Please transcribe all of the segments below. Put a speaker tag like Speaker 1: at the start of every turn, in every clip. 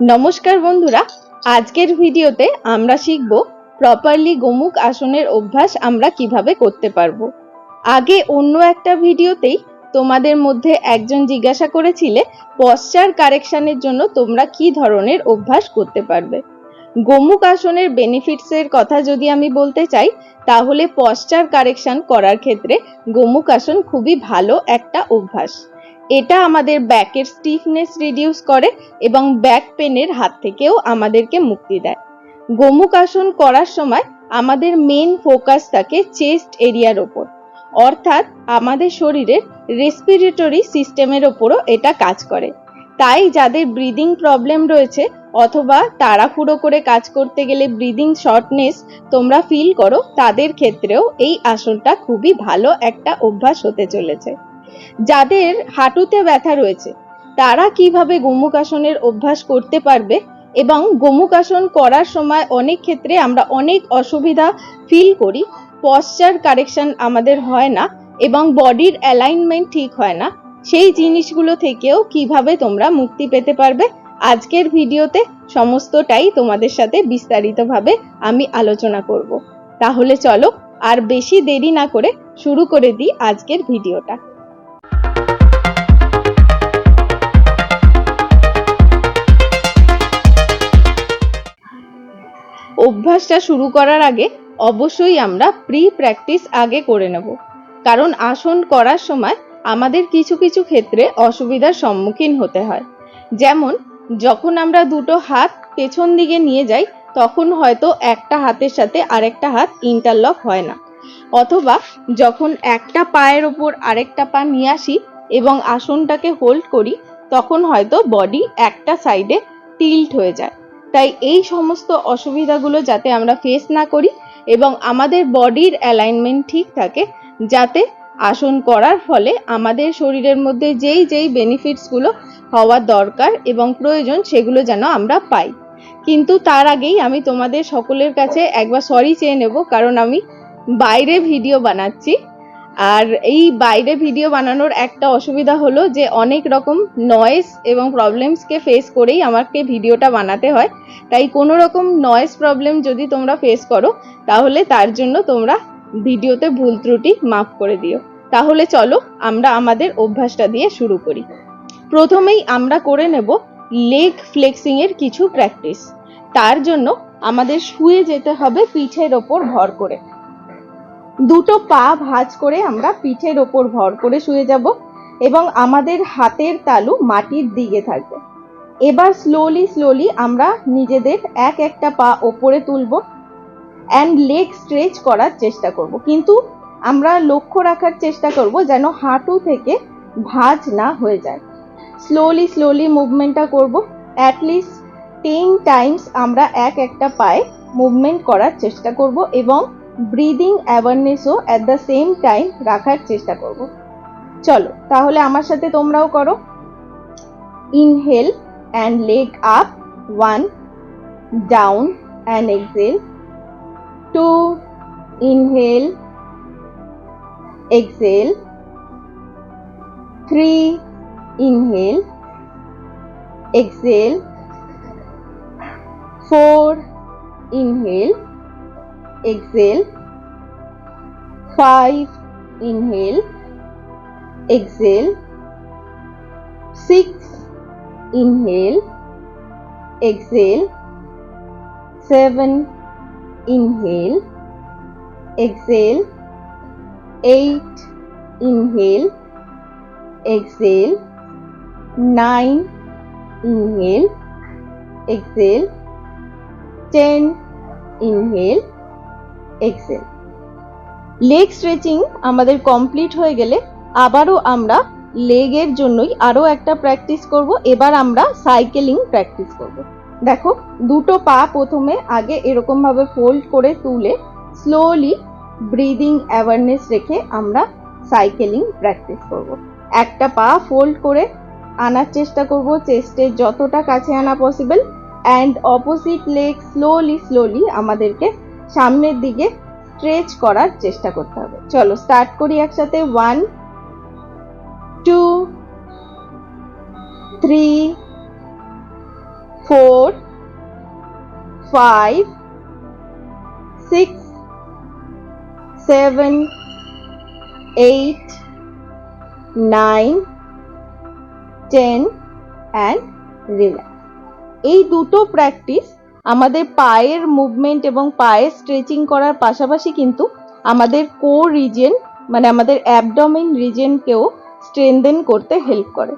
Speaker 1: নমস্কার বন্ধুরা, আজকের ভিডিওতে আমরা শিখব প্রপারলি গোমুখ আসনের অভ্যাস আমরা কীভাবে করতে পারব। আগে অন্য একটা ভিডিওতেই তোমাদের মধ্যে একজন জিজ্ঞাসা করেছিলে পশ্চার কারেকশানের জন্য তোমরা কি ধরনের অভ্যাস করতে পারবে। গোমুখ আসনের বেনিফিটসের কথা যদি আমি বলতে চাই, তাহলে পশ্চার কারেকশন করার ক্ষেত্রে গোমুখ আসন খুবই ভালো একটা অভ্যাস। এটা আমাদের ব্যাকের স্টিফনেস রিডিউস করে এবং ব্যাক পেনের হাত থেকেও আমাদেরকে মুক্তি দেয়। গোমুখ আসন করার সময় আমাদের মেন ফোকাস থাকে চেস্ট এরিয়ার ওপর। অর্থাৎ আমাদের শরীরের রেসপিরেটরি সিস্টেমের ওপরও এটা কাজ করে। তাই যাদের ব্রিদিং প্রবলেম রয়েছে অথবা তাড়াহুড়ো করে কাজ করতে গেলে ব্রিদিং শর্টনেস তোমরা ফিল করো, তাদের ক্ষেত্রেও এই আসনটা খুবই ভালো একটা অভ্যাস হতে চলেছে। যাদের হাঁটুতে ব্যথা রয়েছে, তারা কীভাবে গোমুখ আসনের অভ্যাস করতে পারবে এবং গোমুখ আসন করার সময় অনেক ক্ষেত্রে আমরা অনেক অসুবিধা ফিল করি পশ্চার কারেকশন আমাদের হয় না এবং বডির অ্যালাইনমেন্ট ঠিক হয় না, সেই জিনিসগুলো থেকেও কীভাবে তোমরা মুক্তি পেতে পারবে, আজকের ভিডিওতে সমস্তটাই তোমাদের সাথে বিস্তারিতভাবে আমি আলোচনা করব। তাহলে চলো আর বেশি দেরি না করে শুরু করে দিই আজকের ভিডিওটা। অভ্যাসটা শুরু করার আগে অবশ্যই আমরা প্রি প্র্যাকটিস আগে করে নেব। কারণ আসন করার সময় আমাদের কিছু কিছু ক্ষেত্রে অসুবিধার সম্মুখীন হতে হয়। যেমন, যখন আমরা দুটো হাত পেছন দিকে নিয়ে যাই, তখন হয়তো একটা হাতের সাথে আরেকটা হাত ইন্টারলক হয় না। অথবা, যখন একটা পায়ের ওপর আরেকটা পা নিয়ে আসি এবং আসনটাকে হোল্ড করি, তখন হয়তো বডি একটা সাইডে টিল্ট হয়ে যায়। তাই এই সমস্ত অসুবিধাগুলো যাতে আমরা ফেস না করি এবং আমাদের বডির অ্যালাইনমেন্ট ঠিক থাকে, যাতে আসন করার ফলে আমাদের শরীরের মধ্যে যেই যেই বেনিফিটসগুলো হওয়া দরকার এবং প্রয়োজন সেগুলো যেন আমরা পাই। কিন্তু তার আগেই আমি তোমাদের সকলের কাছে একবার সরি চেয়ে নেব, কারণ আমি বাইরে ভিডিও বানাচ্ছি। আর এই বাইরে ভিডিও বানানোর একটা অসুবিধা হলো যে অনেক রকম নয়েস এবং প্রবলেমসকে ফেস করেই আমাকে ভিডিওটা বানাতে হয়। তাই কোনো রকম নয়েস প্রবলেম যদি তোমরা ফেস করো, তাহলে তার জন্য তোমরা ভিডিওতে ভুল ত্রুটি মাফ করে দিও। তাহলে চলো আমরা আমাদের অভ্যাসটা দিয়ে শুরু করি। প্রথমেই আমরা করে নেব লেগ ফ্লেক্সিং এর কিছু প্র্যাকটিস তার জন্য আমাদের শুয়ে যেতে হবে পিঠের ওপর ভর করে। দুটো পা ভাঁজ করে আমরা পিঠের ওপর ভর করে শুয়ে যাব এবং আমাদের হাতের তালু মাটির দিকে থাকবে। এবার স্লোলি স্লোলি আমরা নিজেদের এক একটা পা ওপরে তুলব অ্যান্ড লেগ স্ট্রেচ করার চেষ্টা করব। কিন্তু আমরা লক্ষ্য রাখার চেষ্টা করব যেন হাঁটু থেকে ভাঁজ না হয়ে যায়। স্লোলি স্লোলি মুভমেন্টটা করব। অ্যাটলিস্ট টেন টাইমস আমরা এক একটা পায়ে মুভমেন্ট করার চেষ্টা করব এবং ব্রিদিং অ্যাওয়ারনেসও অ্যাট দ্য সেম টাইম রাখার চেষ্টা করব। চলো, তাহলে আমার সাথে তোমরাও করো। Inhale and leg up one down and exhale two inhale exhale three inhale exhale four inhale exhale. Five. Inhale. Exhale. Six. Inhale. Exhale. Seven. Inhale. Exhale. Eight. Inhale. Exhale. Nine. Inhale. Exhale. Ten. Inhale exhale leg stretching আমাদের complete হয়ে গেলে আবারও আমরা লেগের জন্যই আরও একটা practice করব, এবার আমরা সাইকেলিং প্র্যাকটিস করব দেখো, দুটো পা প্রথমে আগে এরকম ভাবে ফোল্ড করে তুলে স্লোলি ব্রিদিং অ্যাওয়ারনেস রেখে আমরা সাইকেলিং প্র্যাকটিস করব। একটা পা ফোল্ড করে আনার চেষ্টা করব চেস্টের যতটা কাছে আনা possible and opposite leg slowly slowly আমাদেরকে সামনের দিকে স্ট্রেচ করার চেষ্টা করতে হবে। চলো স্টার্ট করি একসাথে। One two three four five six seven eight nine ten and relax এই দুটো প্র্যাকটিস আমাদের পায়ের মুভমেন্ট এবং পায়ের স্ট্রেচিং করার পাশাপাশি কিন্তু আমাদের কোর রিজেন মানে আমাদের অ্যাবডোমেন রিজেনকেও স্ট্রেনদেন করতে হেল্প করে।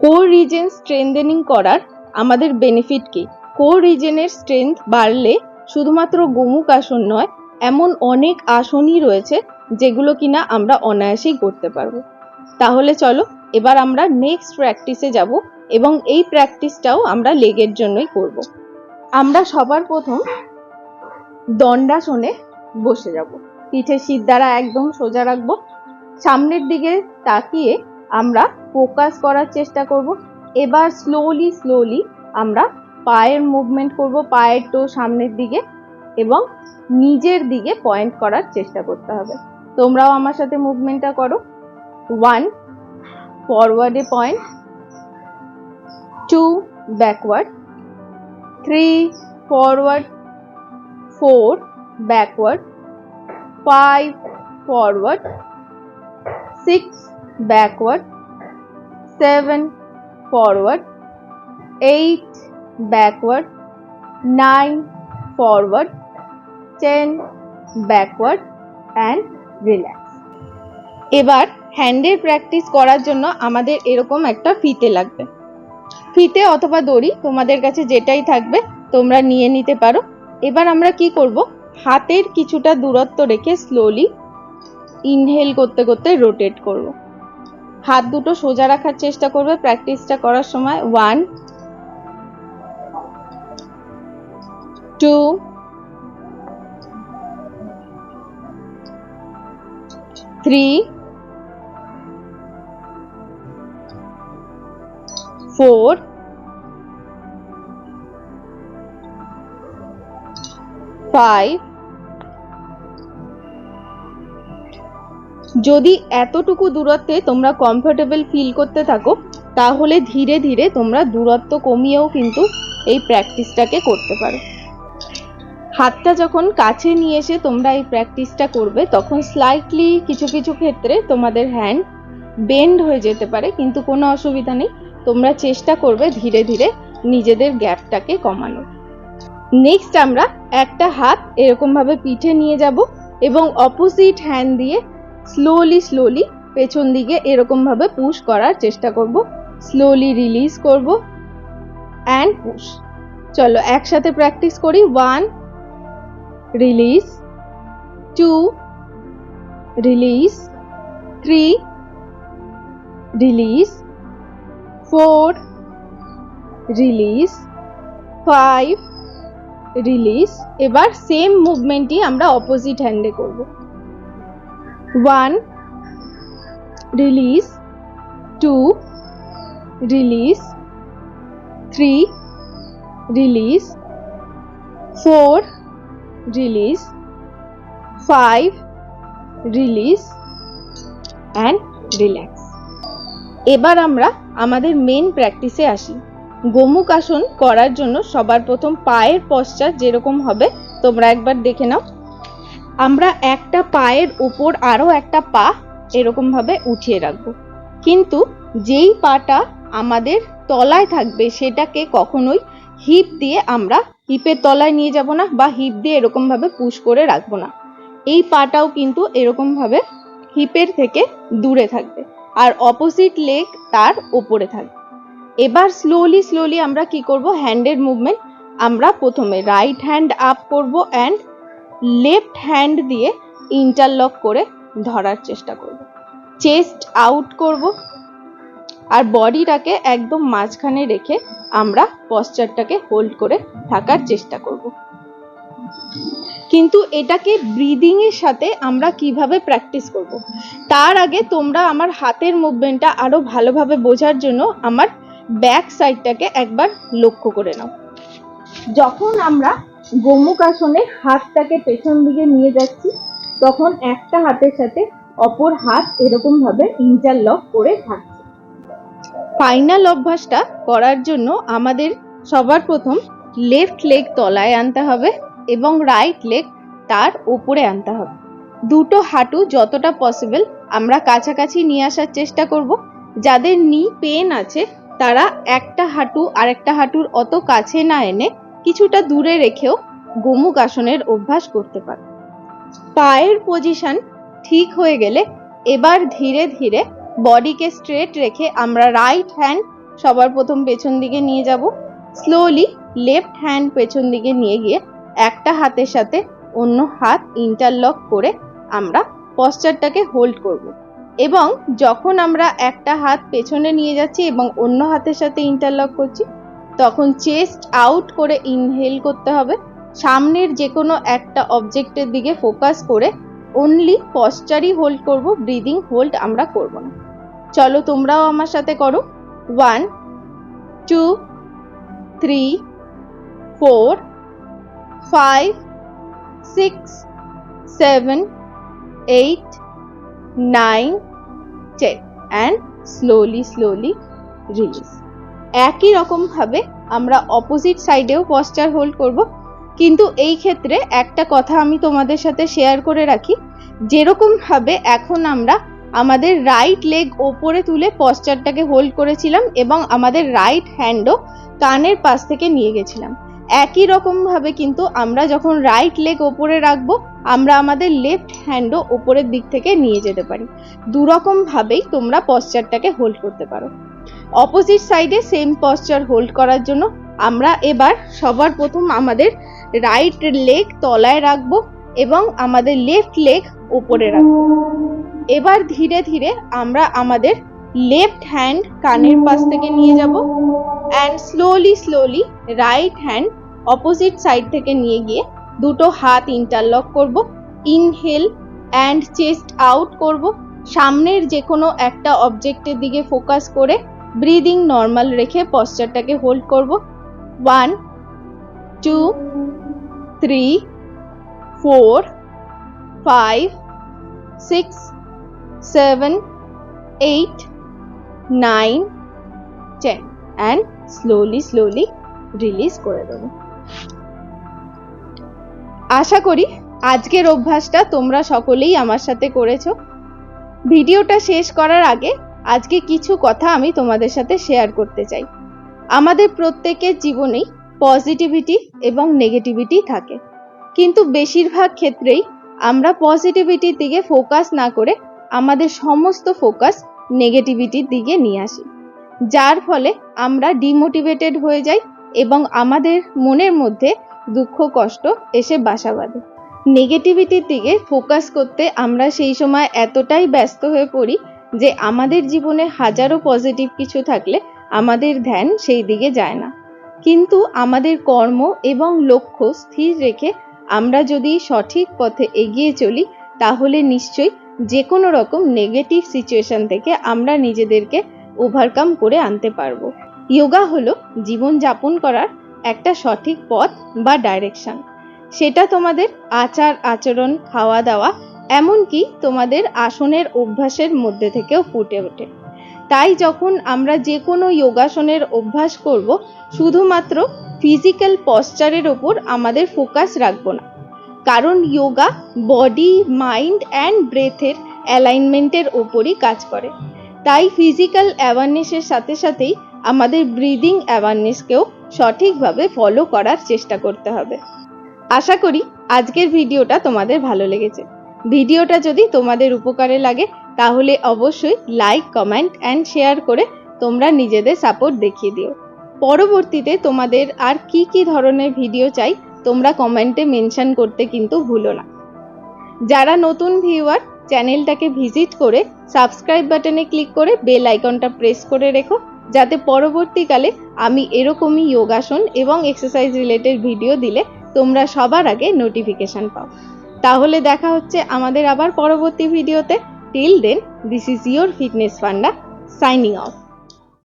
Speaker 1: কোর রিজেন স্ট্রেনদেনিং করার আমাদের বেনিফিট কি? কোর রিজেনের স্ট্রেংথ বাড়লে শুধুমাত্র গোমুখ আসন নয়, এমন অনেক আসনই রয়েছে যেগুলো কিনা আমরা অনায়াসেই করতে পারব। তাহলে চলো, এবার আমরা নেক্সট প্র্যাকটিসে যাব এবং এই প্র্যাকটিসটাও আমরা লেগের জন্যই করব। আমরা সবার প্রথম দণ্ডাসনে বসে যাব। পিঠে শীত দ্বারা একদম সোজা রাখব। সামনের দিকে তাকিয়ে আমরা ফোকাস করার চেষ্টা করব। এবার স্লোলি স্লোলি আমরা পায়ের মুভমেন্ট করব, পায়ের টো সামনের দিকে এবং নিজের দিকে পয়েন্ট করার চেষ্টা করতে হবে। তোমরাও আমার সাথে মুভমেন্টটা করো। One ফরওয়ার্ডে point two backward three forward four backward five forward six backward seven forward eight backward nine forward ten backward and relax এবার হ্যান্ডের প্র্যাকটিস করার জন্য আমাদের এরকম একটা ফিতে লাগবে। ফিতে অথবা দড়ি তোমাদের কাছে যেটাই থাকবে, তোমরা নিয়ে নিতে পারো। এবার আমরা কি করব? হাতের কিছুটা দূরত্ব রেখে স্লোলি ইনহেল করতে করতে রোটেট করব। হাত দুটো সোজা রাখার চেষ্টা করবে প্র্যাকটিসটা করার সময়। ওয়ান টু থ্রি 4 5 যদি এতটুকু দূরত্বে তোমরা কমফোর্টেবল ফিল করতে থাকো, তাহলে ধীরে ধীরে তোমরা দূরত্ব কমিয়েও কিন্তু এই প্র্যাকটিসটাকে করতে পারো। হাতটা যখন কাছে নিয়ে এসে তোমরা এই প্র্যাকটিসটা করবে, তখন স্লাইটলি কিছু কিছু ক্ষেত্রে তোমাদের হ্যান্ড বেন্ড হয়ে যেতে পারে, কিন্তু কোনো অসুবিধা নেই। তোমরা চেষ্টা করবে ধীরে ধীরে নিজেদের গ্যাপটাকে কমানো নেক্সট আমরা একটা হাত এরকম ভাবে পিঠে নিয়ে যাব এবং অপোজিট হ্যান্ড দিয়ে স্লোলি স্লোলি পেছন দিকে এরকম ভাবে পুশ করার চেষ্টা করব। স্লোলি রিলিজ করব অ্যান্ড পুশ চলো একসাথে প্র্যাকটিস করি। One release two release three release four release, five release, এবার সেম মুভমেন্টই আমরা অপোজিট হ্যান্ডে করব। One release, two release, three release, four release, five release, and relax. এবার আমরা আমাদের মেন প্র্যাকটিসে আসি। গোমুখ আসন করার জন্য সবার প্রথম পায়ের পশ্চাৎ যেরকম হবে, তোমরা একবার দেখে নাও। আমরা একটা পায়ের উপর আরও একটা পা এরকম ভাবে উঠিয়ে রাখব। কিন্তু যেই পাটা আমাদের তলায় থাকবে, সেটাকে কখনোই হিপ দিয়ে আমরা হিপের তলায় নিয়ে যাব না বা হিপ দিয়ে এরকম ভাবে পুশ করে রাখব না। এই পাটাও কিন্তু এরকম ভাবে হিপের থেকে দূরে থাকবে। আর অপোজিট লেগ তার ওপরে থাকবে এবার স্লোলি স্লোলি আমরা কি করব? হ্যান্ডের মুভমেন্ট আমরা প্রথমে রাইট হ্যান্ড আপ করব অ্যান্ড লেফট হ্যান্ড দিয়ে ইন্টারলক করে ধরার চেষ্টা করব। চেস্ট আউট করব। আর বডিটাকে একদম মাঝখানে রেখে আমরা পশ্চারটাকে হোল্ড করে থাকার চেষ্টা করব। কিন্তু এটাকে ব্রিদিং এর সাথে আমরা কীভাবে প্র্যাকটিস করব? তার আগে তোমরা আমার হাতের মুভমেন্টটা আরও ভালোভাবে বোঝার জন্য আমার ব্যাক সাইডটাকে একবার লক্ষ্য করে নাও। যখন আমরা গোমুখ আসনে হাতটাকে পেছন দিকে নিয়ে যাচ্ছি, তখন একটা হাতের সাথে অপর হাত এরকম ভাবে ইন্টারলক করে থাকছে। ফাইনাল অভ্যাসটা করার জন্য আমাদের সবার প্রথম লেফট লেগ তলায় আনতে হবে। এবং রাইট লেগ তার উপরে আনতে হবে। দুটো হাঁটু যতটা পসিবল আমরা কাছাকাছি নিয়ে আসার চেষ্টা করব। যাদের নি পেন আছে, তারা একটা হাঁটু আরেকটা হাঁটুর অত কাছে না এনে কিছুটা দূরে রেখেও গোমুখ আসনের অভ্যাস করতে পারে। পায়ের পজিশন ঠিক হয়ে গেলে এবার ধীরে ধীরে বডিকে স্ট্রেট রেখে আমরা রাইট হ্যান্ড সবার প্রথম পেছন দিকে নিয়ে যাব। স্লোলি লেফট হ্যান্ড পেছন দিকে নিয়ে গিয়ে একটা হাতের সাথে অন্য হাত ইন্টারলক করে আমরা পশ্চারটাকে হোল্ড করব। এবং যখন আমরা একটা হাত পেছনে নিয়ে যাচ্ছি এবং অন্য হাতের সাথে ইন্টারলক করছি, তখন চেস্ট আউট করে ইনহেল করতে হবে। সামনের যে কোনো একটা অবজেক্টের দিকে ফোকাস করে অনলি পশ্চারই হোল্ড করব ব্রিদিং হোল্ড আমরা করব না। চলো তোমরাও আমার সাথে করো। One two three four five six seven eight nine ten and slowly slowly release একই রকমভাবে আমরা অপোজিট সাইডেও পশ্চার হোল্ড করব। কিন্তু এই ক্ষেত্রে একটা কথা আমি তোমাদের সাথে শেয়ার করে রাখি। যেরকমভাবে এখন আমরা আমাদের রাইট লেগ ওপরে তুলে পশ্চারটাকে হোল্ড করেছিলাম এবং আমাদের রাইট হ্যান্ডও কানের পাশ থেকে নিয়ে গেছিলাম। একই রকমভাবে কিন্তু আমরা যখন রাইট লেগ ওপরে রাখব, আমরা আমাদের লেফট হ্যান্ডও ওপরের দিক থেকে নিয়ে যেতে পারি। দুরকমভাবেই তোমরা পশ্চারটাকে হোল্ড করতে পারো। অপোজিট সাইডে সেম পশ্চার হোল্ড করার জন্য আমরা এবার সবার প্রথম আমাদের রাইট লেগ তলায় রাখব এবং আমাদের লেফট লেগ ওপরে রাখব। এবার ধীরে ধীরে আমরা আমাদের লেফট হ্যান্ড কানের পাশ থেকে নিয়ে যাব। And slowly slowly right hand opposite side থেকে নিয়ে গিয়ে দুটো হাত ইন্টারলক করব ইনহেল অ্যান্ড চেস্ট আউট করব সামনের যে কোনো একটা অবজেক্টের দিকে ফোকাস করে ব্রিদিং নর্মাল রেখে পশ্চারটাকে হোল্ড করব। One two three four five six seven eight nine ten and slowly slowly release করে দেবো। আশা করি আজকের অভ্যাসটা তোমরা সকলেই আমার সাথে করেছ। ভিডিওটা শেষ করার আগে আজকে কিছু কথা আমি তোমাদের সাথে শেয়ার করতে চাই। আমাদের প্রত্যেকের জীবনেই পজিটিভিটি এবং নেগেটিভিটি থাকে। কিন্তু বেশিরভাগ ক্ষেত্রেই আমরা পজিটিভিটির দিকে ফোকাস না করে আমাদের সমস্ত ফোকাস নেগেটিভিটির দিকে নিয়ে আসি। যার ফলে আমরা ডিমোটিভেটেড হয়ে যাই এবং আমাদের মনের মধ্যে দুঃখ, কষ্ট এসে বাসা বাঁধে। নেগেটিভিটির দিকে ফোকাস করতে আমরা সেই সময় এতটাই ব্যস্ত হয়ে পড়ি যে আমাদের জীবনে হাজারো পজিটিভ কিছু থাকলে আমাদের ধ্যান সেই দিকে যায় না। কিন্তু আমাদের কর্ম এবং লক্ষ্য স্থির রেখে আমরা যদি সঠিক পথে এগিয়ে চলি, তাহলে নিশ্চয়ই যে কোনো রকম নেগেটিভ সিচুয়েশন থেকে আমরা নিজেদেরকে ওভারকাম করে আনতে পারব। যোগা হলো জীবন যাপন করার একটা সঠিক পথ বা ডাইরেকশন সেটা তোমাদের আচার, আচরণ খাওয়া দাওয়া এমনকি তোমাদের আসনের অভ্যাসের মধ্যে থেকেও ফুটে ওঠে। তাই যখন আমরা যে কোনো যোগাসনের অভ্যাস করব, শুধুমাত্র ফিজিক্যাল পশ্চারের ওপর আমাদের ফোকাস রাখব না। কারণ যোগা বডি মাইন্ড অ্যান্ড ব্রেথের অ্যালাইনমেন্টের ওপরই কাজ করে। তাই ফিজিক্যাল অ্যাওয়ারনেসের সাথে সাথেই আমাদের ব্রিদিং অ্যাওয়ারনেসকেও সঠিকভাবে ফলো করার চেষ্টা করতে হবে। আশা করি আজকের ভিডিওটা তোমাদের ভালো লেগেছে। ভিডিওটা যদি তোমাদের উপকারে লাগে, তাহলে অবশ্যই লাইক কমেন্ট অ্যান্ড শেয়ার করে তোমরা নিজেদের সাপোর্ট দেখিয়ে দিও। পরবর্তীতে তোমাদের আর কি কি ধরনের ভিডিও চাই, তোমরা কমেন্টে মেনশন করতে কিন্তু ভুলো না। যারা নতুন ভিউয়ার চ্যানেলটাকে ভিজিট করে সাবস্ক্রাইব বাটনে ক্লিক করে বেল আইকনটা প্রেস করে রেখো, যাতে পরবর্তীকালে আমি এরকমই যোগাসন এবং এক্সারসাইজ রিলেটেড ভিডিও দিলে তোমরা সবার আগে নোটিফিকেশান পাও। তাহলে দেখা হচ্ছে আমাদের আবার পরবর্তী ভিডিওতে till then this is your fitness funda signing off